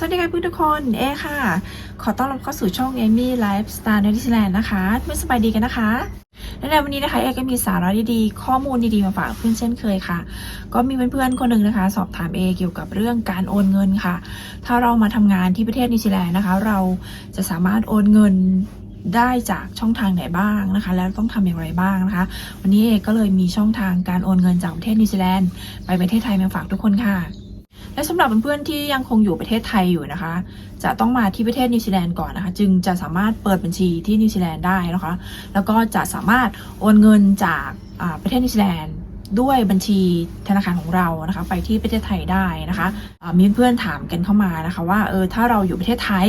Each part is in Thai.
สวัสดีค่ะเพื่อนทุกคนเอค่ะ ขอต้อนรับเข้าสู่ช่องเอมี่ไลฟ์สไตล์ในดิสแลนด์นะคะไม่อนสบายดีกันนะคะและในวันนี้นะคะเอก็มีสาระดีๆ ข้อมูลดีๆมาฝากเพื่อนเช่นเคยค่ะ ก็มีเพื่อนๆคนหนึ่งนะคะ สอบถามเอเกี่ยวกับเรื่องการโอนเงินค่ะ ถ้าเรามาทำงานที่ประเทศนิวซีแลนด์นะคะ เราจะสามารถโอนเงินได้จากช่องทางไหนบ้างนะคะ แล้วต้องทำอย่างไรบ้างนะคะ วันนี้เอก็เลยมีช่องทางการโอนเงินจากประเทศนิวซีแลนด์ไปประเทศไทยมาฝากทุกคนค่ะ และสำหรับเพื่อนๆที่ยังคงอยู่ประเทศไทยอยู่นะคะ จะต้องมาที่ประเทศนิวซีแลนด์ก่อนนะคะ จึงจะสามารถเปิดบัญชีที่นิวซีแลนด์ได้นะคะ แล้วก็จะสามารถโอนเงินจากประเทศนิวซีแลนด์ด้วยบัญชีธนาคารของเรานะคะ ไปที่ประเทศไทยได้นะคะ มีเพื่อนถามกันเข้ามานะคะ ว่าเออถ้าเราอยู่ประเทศไทย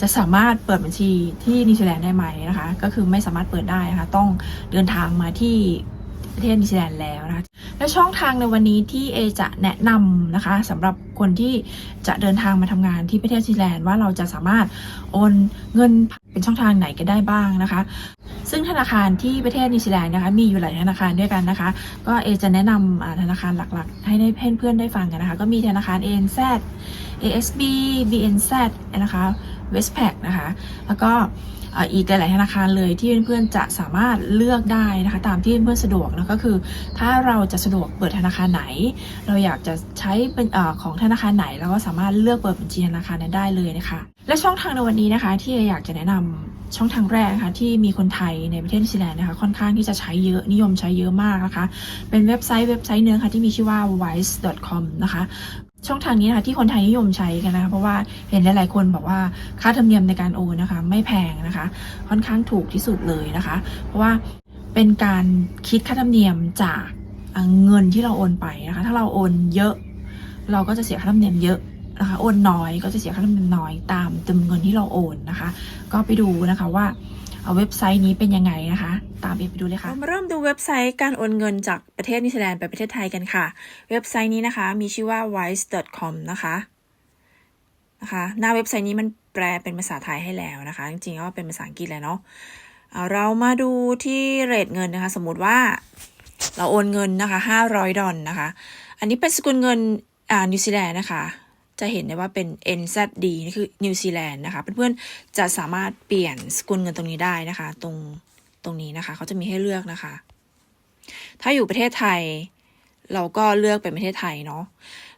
จะสามารถเปิดบัญชีที่นิวซีแลนด์ได้ไหมนะคะ ก็คือไม่สามารถเปิดได้นะคะ ต้องเดินทางมาที่ ประเทศนิวซีแลนด์แล้วนะคะและช่องทางในวันนี้ที่เอจะแนะนำนะคะสำหรับคนที่จะเดินทางมาทำงานที่ประเทศนิวซีแลนด์ว่าเราจะสามารถโอนเงินเป็นช่องทางไหนกันได้บ้างนะคะ ซึ่งธนาคารที่ประเทศนิวซีแลนด์นะคะมีอยู่หลายธนาคารด้วยกันนะคะ ก็เอจะแนะนำธนาคารหลักๆ ให้ได้เพื่อนๆได้ฟังกันนะคะ ก็มีธนาคาร ANZ ASB BNZ นะคะ Westpac นะคะ แล้วก็อีกหลายๆธนาคารเลยที่เพื่อนๆจะสามารถเลือกได้นะคะ ตามที่เพื่อนสะดวกนะก็คือ ถ้าเราจะสะดวกเปิดธนาคารไหน เราอยากจะใช้เป็นอของธนาคารไหน เราก็สามารถเลือกเปิดบัญชีธนาคารนั้นได้เลยนะคะ และช่องทางในวันนี้นะคะ ที่อยากจะแนะนำช่องทางแรกนะคะที่มีคนไทยในประเทศนิวซีแลนด์นะคะค่อนข้างที่จะใช้เยอะนิยมใช้เยอะมากนะคะ เป็นเว็บไซต์เว็บไซต์หนึงค่ะที่มีชื่อว่า wise.com นะคะ ช่องทางนี้นะคะที่คนไทยนิยมใช้กันนะคะเพราะว่าเห็นหลายๆคนบอกว่าค่าธรรมเนียมในการโอนนะคะ ไม่แพงนะคะ ค่อนข้างถูกที่สุดเลยนะคะ เพราะว่าเป็นการคิดค่าธรรมเนียมจากเงินที่เราโอนไปนะคะ ถ้าเราโอนเยอะ เราก็จะเสียค่าธรรมเนียมเยอะนะคะ โอนน้อยก็จะเสียค่าธรรมเนียมน้อยตามจำนวนเงินที่เราโอนนะคะ ก็ไปดูนะคะว่า เอาเว็บไซต์นี้เป็นยังไงนะคะ ตามเอไปดูเลยค่ะมาเริ่มดูเว็บไซต์การโอนเงินจากประเทศนิวซีแลนด์ไปประเทศไทยกันค่ะ เว็บไซต์นี้นะคะ มีชื่อว่า wise.com นะคะนะคะหน้าเว็บไซต์นี้มันแปลเป็นภาษาไทยให้แล้วนะคะ จริงๆก็เป็นภาษาอังกฤษแหละเนาะเรามาดูที่เรทเงินนะคะ สมมติว่าเราโอนเงินนะคะ500ดอลนะคะ อันนี้เป็นสกุลเงินอ่านิวซีแลนด์นะคะ จะเห็นได้ว่าเป็น NZD นี่คือนิวซีแลนด์นะคะ เพื่อนๆ จะสามารถเปลี่ยนสกุลเงินตรงนี้ได้นะคะ ตรงตรงนี้นะคะ เขาจะมีให้เลือกนะคะ ถ้าอยู่ประเทศไทย เราก็เลือกเป็นประเทศไทยเนาะ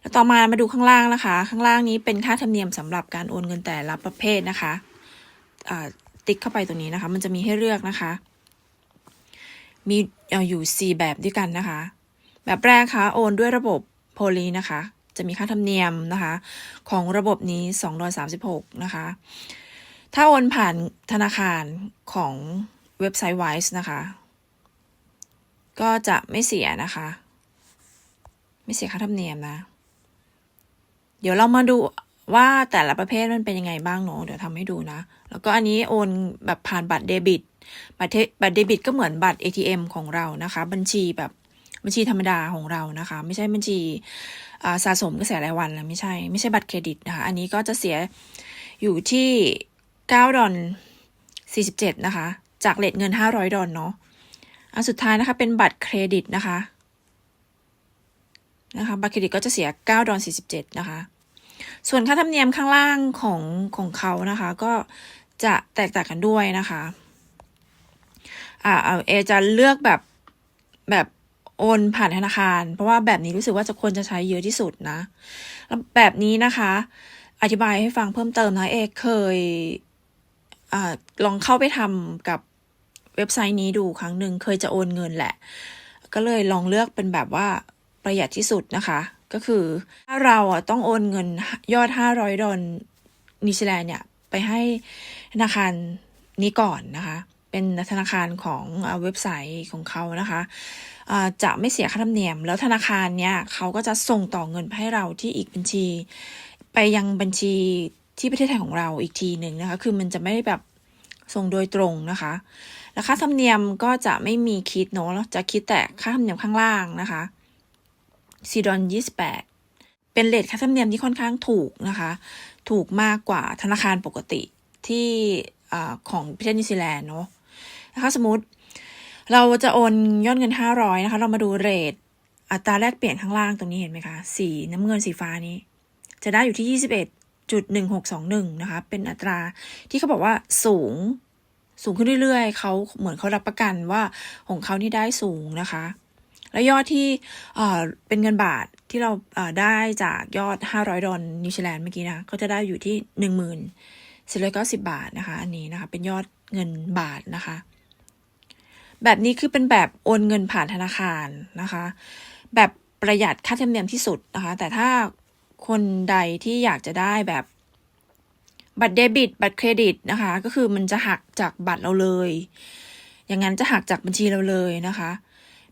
แล้วต่อมามาดูข้างล่างนะคะ ข้างล่างนี้เป็นค่าธรรมเนียมสำหรับการโอนเงินแต่ละประเภทนะคะติ๊กเข้าไปตรงนี้นะคะ มันจะมีให้เลือกนะคะ มีอาอยู่ 4 แบบด้วยกันนะคะ แบบแรกค่ะโอนด้วยระบบโพลีนะคะ จะมีค่าธรรมเนียมนะคะ ของระบบนี้ 236 นะคะ ถ้าโอนผ่านธนาคารของเว็บไซต์ Wise นะคะ ก็จะไม่เสียนะคะ ไม่เสียค่าธรรมเนียมนะ เดี๋ยวเรามาดูว่าแต่ละประเภทมันเป็นยังไงบ้างเนาะเดี๋ยวทำให้ดูนะ แล้วก็อันนี้โอนแบบผ่านบัตรเดบิต บัตรเบัตรเดบิตก็เหมือนบัตร ATM ของเรานะคะ บัญชีแบบบัญชีธรรมดาของเรานะคะ ไม่ใช่บัญชี สะสมกระแสรายวันนะไม่ใช่ ไม่ใช่บัตรเครดิตนะคะ อันนี้ก็จะเสียอยู่ที่9ดอล47 นะคะ จากเลทเงิน 500 ดอลเนาะอันสุดท้ายนะคะ เป็นบัตรเครดิตนะคะนะคะบัตรเครดิตก็จะเสีย9ดอล47 นะคะ ส่วนค่าธรรมเนียมข้างล่างของของเขานะคะ ก็จะแตกต่างกันด้วยนะคะอ่าเอาเอจะเลือกแบบแบบ โอนผ่านธนาคาร เพราะว่าแบบนี้รู้สึกว่าจะควรจะใช้เยอะที่สุดนะแล้วแบบนี้นะคะ อธิบายให้ฟังเพิ่มเติมนะเอกเคยอลองเข้าไปทำกับเว็บไซต์นี้ดูครั้งหนึ่งเคยจะโอนเงินแหละ ก็เลยลองเลือกเป็นแบบว่าประหยัดที่สุดนะคะ ก็คือถ้าเราอะต้องโอนเงินยอด 500 ดอลนิวซีแลนด์เนี่ย ไปให้ธนาคารนี้ก่อนนะคะ เป็นธนาคารของเว็บไซต์ของเขานะคะจะไม่เสียค่าธรรมเนียม แล้วธนาคารเนี่ยเขาก็จะส่งต่อเงินให้เราที่อีกบัญชี ไปยังบัญชีที่ประเทศไทยของเราอีกทีหนึ่งนะคะ คือมันจะไม่ได้แบบส่งโดยตรงนะคะแล้วค่าธรรมเนียมก็จะไม่มีคิดเนาะจะคิดแต่ค่าธรรมเนียมข้างล่างนะคะซีดอนยี่สิบแปดเป็นเลทค่าธรรมเนียมที่ค่อนข้างถูกนะคะ ถูกมากกว่าธนาคารปกติที่อของประเทศนิวซีแลนด์เนาะ นะคะสมมติ เราจะโอนยอดเงิน 500นะคะ เรามาดูเรทอัตราแลกเปลี่ยนข้างล่างตรงนี้เห็นไหมคะ สีน้ำเงินสีฟ้านี้ จะได้อยู่ที่20.1621 นะคะ เป็นอัตราที่เขาบอกว่าสูงสูงขึ้นเรื่อยๆ เขาเหมือนเขารับประกันว่าของเขานี่ได้สูงนะคะ แล้วยอดที่เป็นเงินบาทที่เราได้จากยอด 500 ดอลนิวซีแลนด์เมื่อกี้นะก็จะได้อยู่ที่1490 บาทนะคะ อันนี้นะคะ เป็นยอดเงินบาทนะคะ แบบนี้คือเป็นแบบโอนเงินผ่านธนาคารนะคะ แบบประหยัดค่าธรรมเนียมที่สุดนะคะ แต่ถ้าคนใดที่อยากจะได้แบบบัตรเดบิต บัตรเครดิตนะคะ ก็คือมันจะหักจากบัตรเราเลย อย่างนั้นจะหักจากบัญชีเราเลยนะคะ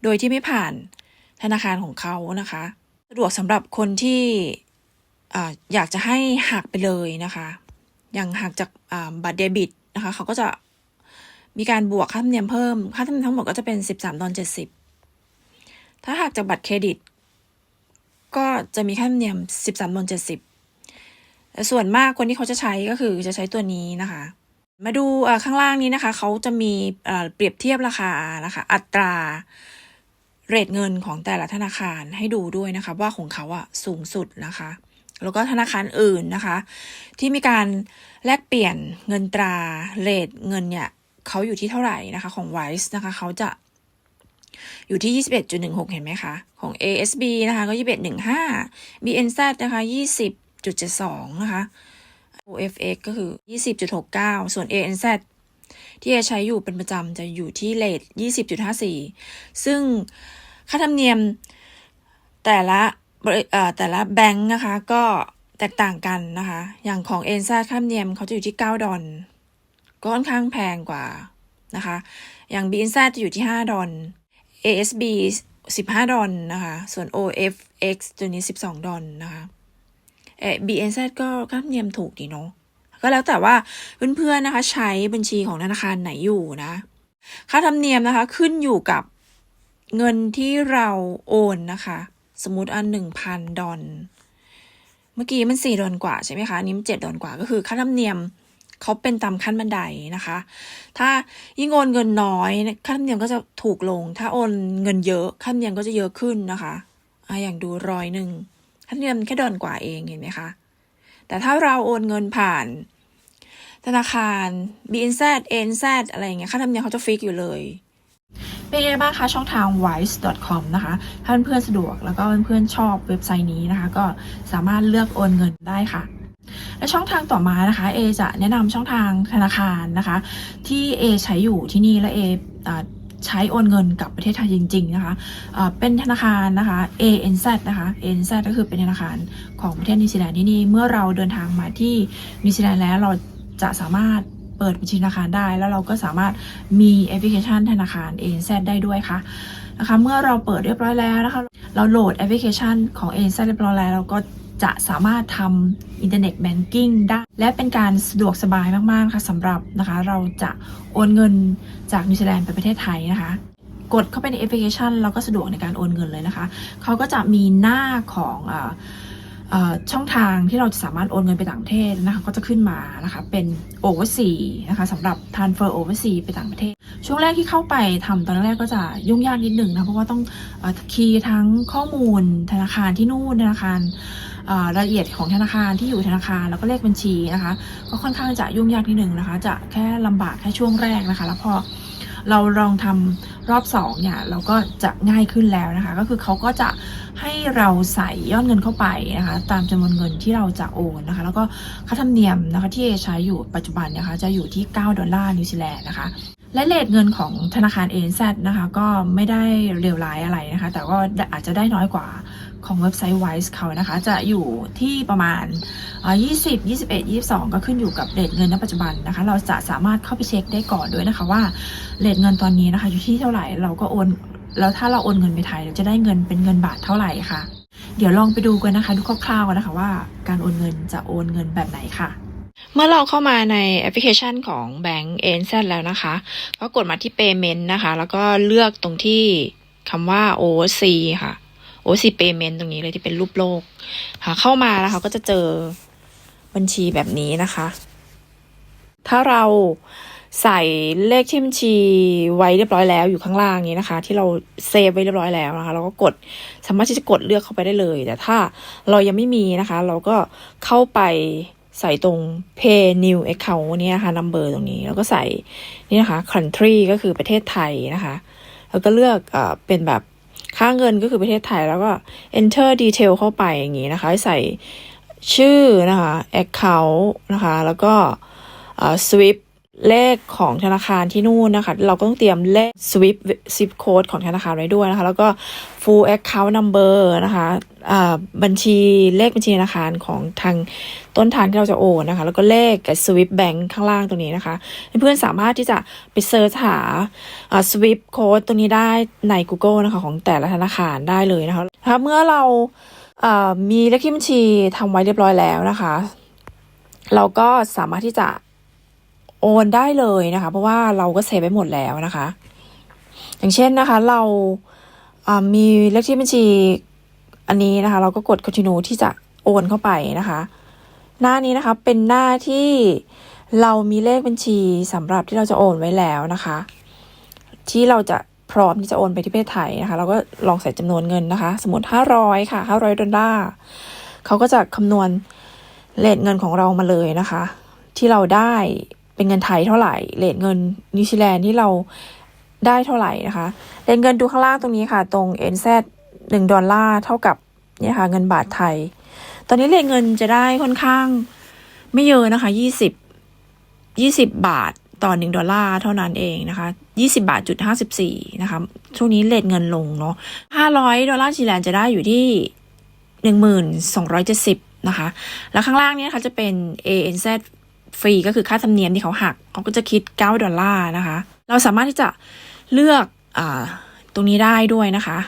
โดยที่ไม่ผ่านธนาคารของเขานะคะ สะดวกสำหรับคนที่ออยากจะให้หักไปเลยนะคะ อย่างหักจากบัตรเดบิตนะคะ เขาก็จะ มีการบวกค่าธรรมเนียมเพิ่ม ค่าธรรมเนียมทั้งหมดก็จะเป็น 13ดอล70 ถ้าหักจากบัตรเครดิต ก็จะมีค่าธรรมเนียม 13ดอล70 ส่วนมากคนที่เขาจะใช้ก็คือจะใช้ตัวนี้นะคะ มาดูข้างล่างนี้นะคะ เขาจะมีเอ่อเปรียบเทียบราคานะคะ อัตราเรทเงินของแต่ละธนาคารให้ดูด้วยนะคะ ว่าของเขาอะสูงสุดนะคะ แล้วก็ธนาคารอื่นนะคะ ที่มีการแลกเปลี่ยนเงินตราเรทเงินเนี่ย เขาอยู่ที่เท่าไหร่นะคะของ Wise นะคะเขาจะอยู่ที่ 21.16 เห็นไหมคะ ของ ASB นะคะก็ 21.15 BNZ นะคะ 20.72 นะคะ OFX ก็คือ 20.69 ส่วน ANZ ที่จะใช้อยู่เป็นประจำจะอยู่ที่เลท20.54 ซึ่งค่าธรรมเนียมแต่ละแต่ละแบงค์นะคะก็แตกต่างกันนะคะ อย่างของ ANZ ค่าธรรมเนียมเขาจะอยู่ที่ 9 ดอล ก็ค่อนข้างแพงกว่านะคะ อย่าง BNZ จะอยู่ที่ 5 ดอล ASB 15 ดอลนะคะ ส่วน OFX ตัวนี้ 12 ดอลนะคะเออ BNZ ก็ค่าธรรมเนียมถูกดีเนาะ ก็แล้วแต่ว่าเพื่อนๆนะคะ ใช้บัญชีของธนาคารไหนอยู่นะ ค่าธรรมเนียมนะคะขึ้นอยู่กับเงินที่เราโอนนะคะ สมมติอันหนึ่งพันดอล เมื่อกี้มันสี่ดอลกว่าใช่ไหมคะ นี้มันเจ็ดดอลกว่าก็คือค่าธรรมเนียม เขาเป็นตามขั้นบันไดนะคะ ถ้ายิ่งโอนเงินน้อยค่าธรรมเนียมก็จะถูกลง ถ้าโอนเงินเยอะค่าธรรมเนียมก็จะเยอะขึ้นนะคะอะอย่างดูร้อยหนึ่งค่าธรรมเนียมแค่ดอลกว่าเองเห็นไหมคะ แต่ถ้าเราโอนเงินผ่าน ธนาคาร BNZ ANZ อะไรอย่างเงี้ยค่าธรรมเนียมเขาจะฟิกอยู่เลยเป็นไงบ้างคะช่องทาง wise.com นะคะ ถ้าเพื่อนๆสะดวกแล้วก็เพื่อนๆชอบเว็บไซต์นี้นะคะ ก็สามารถเลือกโอนเงินได้ค่ะ และช่องทางต่อมานะคะเอจะแนะนำช่องทางธนาคารนะคะ ที่เอใช้อยู่ที่นี่และเอใช้โอนเงินกับประเทศไทยจริง ๆ นะคะอ่าเป็นธนาคารนะคะ ANZ นะคะ ANZ ก็คือเป็นธนาคารของประเทศนิวซีแลนด์ที่นี่ เมื่อเราเดินทางมาที่นิวซีแลนด์แล้วเราจะสามารถเปิดบัญชีธนาคารได้ แล้วเราก็สามารถมีแอปพลิเคชันธนาคาร ANZ ได้ด้วยค่ะนะคะ เมื่อเราเปิดเรียบร้อยแล้วนะคะ เราโหลดแอปพลิเคชันของ ANZ เรียบร้อยแล้วเราก็ จะสามารถทำอินเทอร์เน็ตแบงกิ้งได้ และเป็นการสะดวกสบายมากๆนะคะสำหรับนะคะเราจะโอนเงินจากนิวซีแลนด์ไปประเทศไทยนะคะ กดเข้าไปในแอปพลิเคชันแล้วก็สะดวกในการโอนเงินเลยนะคะเขาก็จะมีหน้าของออเออช่องทางที่เราจะสามารถโอนเงินไปต่างประเทศนะคะก็จะขึ้นมานะคะเป็น oversea นะคะสำหรับ transfer oversea ไปต่างประเทศ ช่วงแรกที่เข้าไปทำตอนแรกก็จะยุ่งยากนิดหนึ่งนะเพราะว่าต้องอคีย์ทั้งข้อมูลธนาคารที่นู่นธนาคาร รายละเอียดของธนาคารที่อยู่ธนาคารแล้วก็เลขบัญชีนะคะ ก็ค่อนข้างจะยุ่งยากนิดหนึ่งนะคะ จะแค่ลำบากแค่ช่วงแรกนะคะ แล้วพอเราลองทำรอบสองเนี่ยเราก็จะง่ายขึ้นแล้วนะคะ ก็คือเขาก็จะให้เราใส่ยอดเงินเข้าไปนะคะ ตามจำนวนเงินที่เราจะโอนนะคะ แล้วก็ค่าธรรมเนียมนะคะที่ใช้อยู่ปัจจุบันนะคะ จะอยู่ที่ 9 ดอลลาร์นิวซีแลนด์นะคะและเลทเงินของธนาคาร ANZ นะคะ ก็ไม่ได้เลวร้ายอะไรนะคะ แต่ก็อาจจะได้น้อยกว่า ของเว็บไซต์ Wise เขานะคะ จะอยู่ที่ประมาณเอ่อ20 21 22 ก็ขึ้นอยู่กับเรทเงินณปัจจุบันนะคะ เราจะสามารถเข้าไปเช็คได้ก่อนด้วยนะคะว่าเรทเงินตอนนี้นะคะ อยู่ที่เท่าไหร่เราก็โอนแล้วถ้าเราโอนเงินไปไทยเราจะได้เงินเป็นเงินบาทเท่าไหร่ค่ะ เดี๋ยวลองไปดูกันนะคะ ดูคร่าวๆกันนะคะว่าการโอนเงินจะโอนเงินแบบไหนค่ะเมื่อเราเข้ามาในแอปพลิเคชันของแบงก์ ANZ แล้วนะคะ ก็กดมาที่ Payment นะคะ แล้วก็เลือกตรงที่คำว่า OC ค่ะ OC Payment ตรงนี้เลยที่เป็นรูปโลกค่ะเข้ามาแล้วเขาก็จะเจอบัญชีแบบนี้นะคะ ถ้าเราใส่เลขที่บัญชีไว้เรียบร้อยแล้วอยู่ข้างล่างนี้นะคะ ที่เราเซฟไว้เรียบร้อยแล้วนะคะ เราก็กดสามารถที่จะกดเลือกเข้าไปได้เลย แต่ถ้าเรายังไม่มีนะคะ เราก็เข้าไปใส่ตรง pay new account เนี่ยนะคะ number ตรงนี้ แล้วก็ใส่นี่นะคะ country ก็คือประเทศไทยนะคะ แล้วก็เลือกเอเป็นแบบ ค่าเงินก็คือประเทศไทยแล้วก็ enter detail เข้าไปอย่างนี้นะคะให้ใส่ชื่อนะคะ account นะคะ แล้วก็ swift เลขของธนาคารที่นู่นนะคะ เราก็ต้องเตรียมเลข swift zip code ของธนาคารไว้ด้วยนะคะ แล้วก็ full account number นะคะบัญชีเลขบัญชีธนาคารของทางต้นทางที่เราจะโอนนะคะ แล้วก็เลขกับ swift bank ข้างล่างตรงนี้นะคะ เพื่อนๆสามารถที่จะไปเซิร์ชหา swift code ตัวนี้ได้ใน Google นะคะ ของแต่ละธนาคารได้เลยนะคะนะคะเมื่อเราอ่ามีเลขที่บัญชีทำไว้เรียบร้อยแล้วนะคะ เราก็สามารถที่จะ โอนได้เลยนะคะ เพราะว่าเราก็เซฟไว้หมดแล้วนะคะ อย่างเช่นนะคะ เราอ่ามีเลขที่บัญชีอันนี้นะคะ เราก็กด continue ที่จะโอนเข้าไปนะคะ หน้านี้นะคะเป็นหน้าที่เรามีเลขบัญชีสำหรับที่เราจะโอนไว้แล้วนะคะ ที่เราจะพร้อมที่จะโอนไปที่ประเทศไทยนะคะ เราก็ลองใส่จำนวนเงินนะคะ สมมติ500ค่ะ500ดอลลาร์เขาก็จะคำนวณเลทเงินของเรามาเลยนะคะ ที่เราได้ เป็นเงินไทยเท่าไหร่เลทเงินนิวซีแลนด์ที่เราได้เท่าไหร่นะคะเลทเงินดูข้างล่างตรงนี้ค่ะ ตรง NZ 1 ดอลลาร์เท่ากับเนี่ยค่ะเงินบาทไทย ตอนนี้เลทเงินจะได้ค่อนข้างไม่เยอะนะคะ 20 20 บาทต่อ 1 ดอลลาร์เท่านั้นเองนะคะ20 บาทจุด54 นะคะ ช่วงนี้เลทเงินลงเนาะ500 ดอลลาร์นิวซีแลนด์จะได้อยู่ที่ 1,270 นะคะ แล้วข้างล่างเนี้นะคะจะเป็น ANZ ฟรีก็คือค่าธรรมเนียมที่เขาหักเขาก็จะคิด 9 ดอลลาร์นะคะ เราสามารถที่จะเลือกอตรงนี้ได้ด้วยนะคะ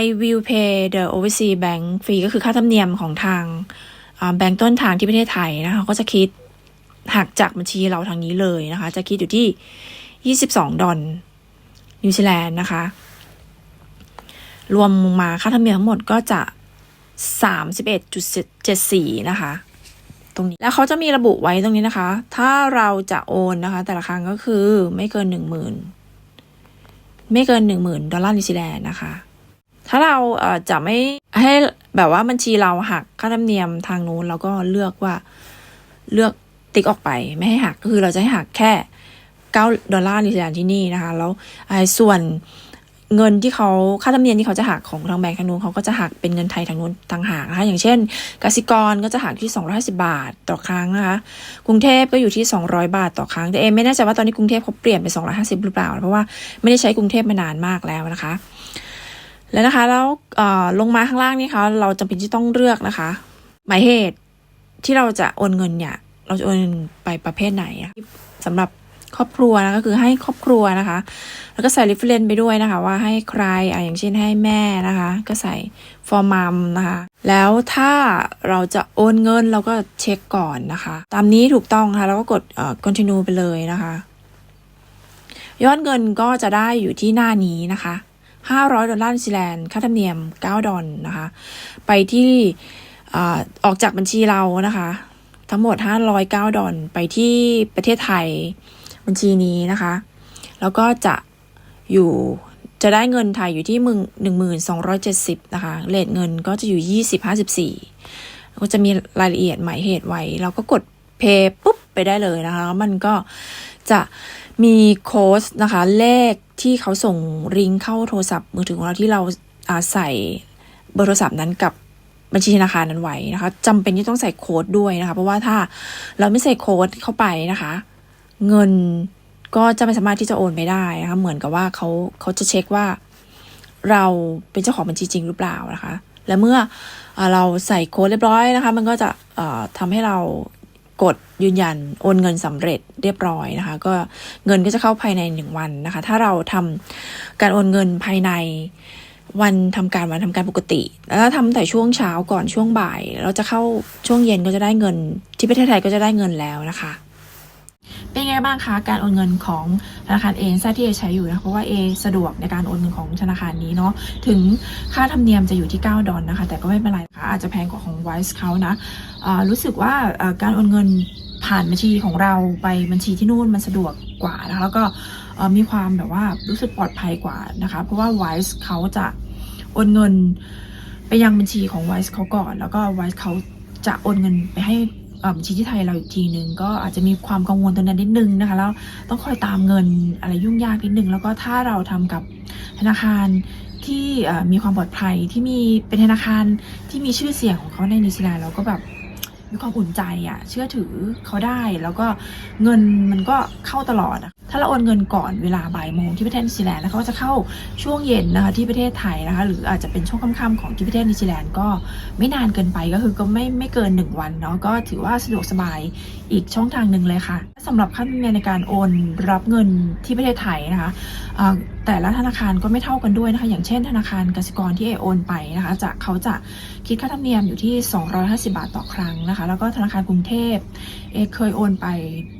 I will pay the overseas bank fee ก็คือค่าธรรมเนียมของทางแบงก์ต้นทางที่ประเทศไทยนะคะเขาก็จะคิดหักจากบัญชีเราทางนี้เลยนะคะ จะคิดอยู่ที่ 22 ดอลนิวซีแลนด์นะคะ รวมมาค่าธรรมเนียมทั้งหมดก็จะ 31.74 นะคะ ตรงนี้ แล้วเขาจะมีระบุไว้ตรงนี้นะคะ ถ้าเราจะโอนนะคะ แต่ละครั้งก็คือไม่เกินหนึ่งหมื่นไม่เกินหนึ่งหมื่นดอลลาร์นิวซีแลนด์นะคะ ถ้าเราเอ่อจะไม่ให้แบบว่าบัญชีเราหักค่าธรรมเนียมทางนู้นเราก็เลือกว่าเลือกติ๊กออกไปไม่ให้หักก็คือเราจะให้หักแค่เก้าดอลลาร์นิวซีแลนด์ที่นี่นะคะ แล้วไอ้ส่วน เงินที่เขาค่าธรรมเนียมที่เขาจะหักของทางแบงก์ทางนู้นเขาก็จะหักเป็นเงินไทยทางนู้นต่างหากนะคะอย่างเช่นกสิกรก็จะหักที่ 250 บาทต่อครั้งนะคะกรุงเทพก็อยู่ที่ 200 บาทต่อครั้งแต่เอไม่แน่ใจว่าตอนนี้กรุงเทพเขาเปลี่ยนเป็น250 หรือเปล่า เพราะว่าไม่ได้ใช้กรุงเทพมานานมากแล้วนะคะ แล้วนะคะแล้วลงมาข้างล่างนี่คะเราจำเป็นที่ต้องเลือกนะคะ หมายเหตุที่เราจะโอนเงินเนี่ย เราจะโอนเงินไปประเภทไหนอะสำหรับ ครอบครัวนะก็คือให้ครอบครัวนะคะ แล้วก็ใส่ reference ไปด้วยนะคะ ว่าให้ใครอะอย่างเช่นให้แม่นะคะ ก็ใส่ for mom นะคะ แล้วถ้าเราจะโอนเงินเราก็เช็คก่อนนะคะ ตามนี้ถูกต้องค่ะแล้วก็กดเอ่อ continue ไปเลยนะคะ ยอดเงินก็จะได้อยู่ที่หน้านี้นะคะ500ดอลลาร์นิวซีแลนด์ค่าธรรมเนียม 9 ดอลนะคะ ไปที่อออกจากบัญชีเรานะคะ ทั้งหมด 509 ดอลไปที่ประเทศไทย บัญชีนี้นะคะ แล้วก็จะอยู่จะได้เงินไทยอยู่ที่มึงหนึ่งหมื่นสองร้อยเจ็ดสิบนะคะเลทเงินก็จะอยู่ยี่สิบห้าสิบสี่ก็จะมีรายละเอียดหมายเหตุไว้ เราก็กดเพย์ปุ๊บไปได้เลยนะคะแล้วมันก็จะมีโค้ดนะคะ เลขที่เขาส่งริงเข้าโทรศัพท์มือถือของเราที่เราอาใส่เบอร์โทรศัพท์นั้นกับบัญชีธนาคารนั้นไว้นะคะจำเป็นที่ต้องใส่โค้ดด้วยนะคะ เพราะว่าถ้าเราไม่ใส่โค้ดเข้าไปนะคะ เงินก็จะไม่สามารถที่จะโอนไปได้นะคะเหมือนกับว่าเขาเขาจะเช็คว่า เราเป็นเจ้าของบัญชีจริงหรือเปล่านะคะ และเมื่อเอ่อเราใส่โค้ดเรียบร้อยนะคะ มันก็จะเอ่อทำให้เรากดยืนยันโอนเงินสำเร็จเรียบร้อยนะคะ ก็เงินก็จะเข้าภายในหนึ่งวันนะคะ ถ้าเราทำการโอนเงินภายในวันทำการวันทำการปกติ แล้วถ้าทำแต่ช่วงเช้าก่อนช่วงบ่าย เราจะเข้าช่วงเย็นก็จะได้เงิน ที่ประเทศไทยก็จะได้เงินแล้วนะคะ เป็นไงบ้างคะการโอนเงินของธนาคารเอแซที่เอใช้อยู่นะเพราะว่าเอสะดวกในการโอนเงินของธนาคารนี้เนาะถึงค่าธรรมเนียมจะอยู่ที่ 9 ดอลนะคะ แต่ก็ไม่เป็นไรค่ะอาจจะแพงกว่าของ Wise เขานะรู้สึกว่าการโอนเงินผ่านบัญชีของเราไปบัญชีที่นู่นมันสะดวกกว่านะคะแล้วก็มีความแบบว่ารู้สึกปลอดภัยกว่านะคะ เพราะว่า Wise เขาจะโอนเงินไปยังบัญชีของ Wise เขาก่อน แล้วก็ Wise เขาจะโอนเงินไปให้ ชีที่ไทยเราอีกทีหนึ่งก็อาจจะมีความกังวลตรงนั้นนิดนึงนะคะแล้วต้องคอยตามเงินอะไรยุ่งยากนิดนึง แล้วก็ถ้าเราทำกับธนาคารที่มีความปลอดภัยที่มีเป็นธนาคารที่มีชื่อเสียงของเขาในนิวซีแลนด์เราก็แบบ มีความอุ่นใจอะเชื่อถือเขาได้แล้วก็เงินมันก็เข้าตลอดอะถ้าเราโอนเงินก่อนเวลาบ่ายโมงที่ประเทศนิวซีแลนด์แล้วเขาก็จะเข้าช่วงเย็นนะคะที่ประเทศไทยนะคะหรืออาจจะเป็นช่วงค่ำๆของที่ประเทศนิวซีแลนด์ก็ไม่นานเกินไปก็คือก็ไม่ไม่เกิน 1 วันเนาะก็ถือว่าสะดวกสบาย อีกช่องทางหนึ่งเลยค่ะสำหรับค่าธรรมเนียมในการโอนรับเงินที่ประเทศไทยนะคะแต่ละธนาคารก็ไม่เท่ากันด้วยนะคะ อย่างเช่น ธนาคารกสิกรที่เอโอนไปนะคะจะเขาจะคิดค่าธรรมเนียมอยู่ที่ 250 บาทต่อครั้งนะคะ แล้วก็ธนาคารกรุงเทพเอเคยโอนไป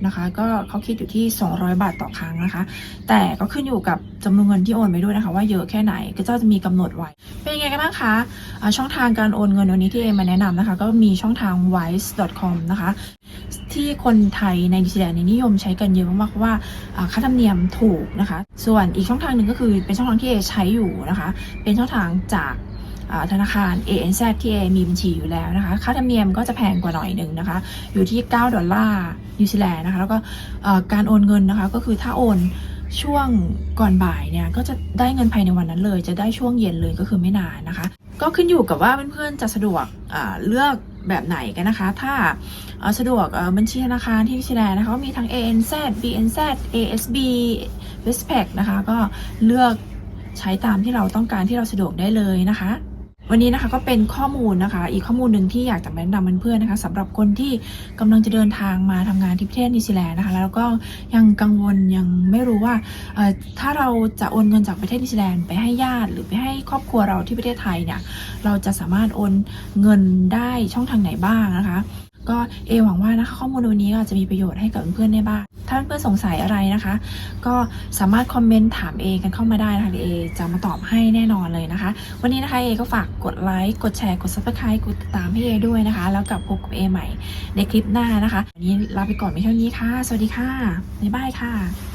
นะคะ ก็เขาคิดอยู่ที่ 200 บาทต่อครั้งนะคะ แต่ก็ขึ้นอยู่กับจำนวนเงินที่โอนไปด้วยนะคะ ว่าเยอะแค่ไหนก็จะมีกำหนดไว้ เป็นยังไงกันบ้างคะช่องทางการโอนเงินวันนี้ที่เอมาแนะนำนะคะ ก็มีช่องทาง wise.com นะคะที่คนไทยในนิวซีแลนด์นิยมใช้กันเยอะมากๆเพราะว่าค่าธรรมเนียมถูกนะคะ ส่วนอีกช่องทางหนึ่งก็คือเป็นช่องทางที่เอใช้อยู่นะคะ เป็นช่องทางจากธนาคาร ANZ ที่เอมีบัญชีอยู่แล้วนะคะ ค่าธรรมเนียมก็จะแพงกว่าหน่อยหนึ่งนะคะ อยู่ที่ 9 ดอลลาร์นิวซีแลนด์นะคะ แล้วก็การโอนเงินนะคะ ก็คือถ้าโอนช่วงก่อนบ่ายเนี่ย ก็จะได้เงินภายในวันนั้นเลย จะได้ช่วงเย็นเลยก็คือไม่นานนะคะ ก็ขึ้นอยู่กับว่าเพื่อนๆจะสะดวกเลือก แบบไหนกันนะคะ ถ้าสะดวกบัญชีธนาคารที่นิวซีแลนด์นะคะก็มีทั้ง ANZ BNZ ASB Westpac นะคะ ก็เลือกใช้ตามที่เราต้องการที่เราสะดวกได้เลยนะคะ วันนี้นะคะก็เป็นข้อมูลนะคะ อีกข้อมูลหนึ่งที่อยากจะแนะนำเพื่อนๆนะคะสำหรับคนที่กำลังจะเดินทางมาทำงานที่ประเทศนิวซีแลนด์นะคะแล้วก็ยังกังวลยังไม่รู้ว่าถ้าเราจะโอนเงินจากประเทศนิวซีแลนด์ไปให้ญาติ หรือไปให้ครอบครัวเราที่ประเทศไทยเนี่ยเราจะสามารถโอนเงินได้ช่องทางไหนบ้างนะคะ ก็เอหวังว่านะคะข้อมูลวันนี้ก็อาจจะมีประโยชน์ให้กับเพื่อนๆได้บ้าง ถ้าเพื่อนๆสงสัยอะไรนะคะ ก็สามารถคอมเมนต์ถามเอกันเข้ามาได้นะคะเอจะมาตอบให้แน่นอนเลยนะคะ วันนี้นะคะเอก็ฝากกดไลค์กดแชร์กดซับสไครต์กดติดตามให้เอด้วยนะคะ แล้วกลับพบกับเอใหม่ในคลิปหน้านะคะ วันนี้ลาไปก่อนไม่เท่านี้ค่ะ สวัสดีค่ะบ๊ายบายค่ะ